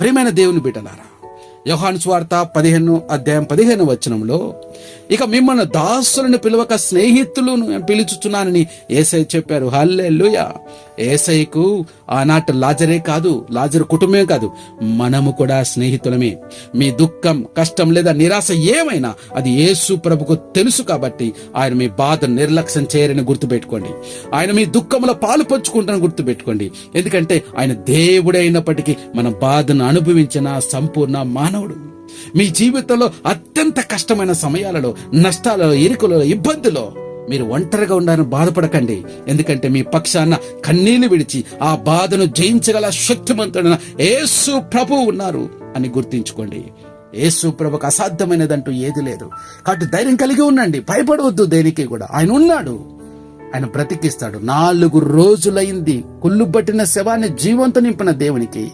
ప్రియమైన దేవుని బిడ్డలారా యోహాను స్వార్త పదిహేను అధ్యాయం పదిహేను వచనంలో ఇక మిమ్మల్ని దాసులను పిలవక స్నేహితులను పిలుచుచున్నానని ఏసై చెప్పారు. హల్లెలూయ. ఏసైకు ఆనాటి లాజరే కాదు లాజరు కుటుంబమే కాదు మనము కూడా స్నేహితులమే. మీ దుఃఖం కష్టం లేదా నిరాశ ఏమైనా అది యేసు ప్రభుకు తెలుసు కాబట్టి ఆయన మీ బాధ నిర్లక్ష్యం చేయరని గుర్తుపెట్టుకోండి. ఆయన మీ దుఃఖంలో పాలు పంచుకుంటారని గుర్తుపెట్టుకోండి. ఎందుకంటే ఆయన దేవుడైనప్పటికీ మన బాధను అనుభవించిన సంపూర్ణ మానవుడు. మీ జీవితంలో అత్యంత కష్టమైన సమయాలలో నష్టాలలో ఇరుకులలో ఇబ్బందులో మీరు ఒంటరిగా ఉండాలని బాధపడకండి. ఎందుకంటే మీ పక్షాన కన్నీళ్ళు విడిచి ఆ బాధను జయించగల శక్తిమంతుడైన యేసు ప్రభు ఉన్నారు అని గుర్తించుకోండి. యేసు ప్రభుకు అసాధ్యమైనదంటూ ఏది లేదు. కాబట్టి ధైర్యం కలిగి ఉండండి. భయపడవద్దు దేనికి కూడా. ఆయన ఉన్నాడు. ఆయన బ్రతికిస్తాడు. నాలుగు రోజులైంది కుళ్ళు పట్టిన శవాన్ని జీవంతో నింపిన దేవునికి.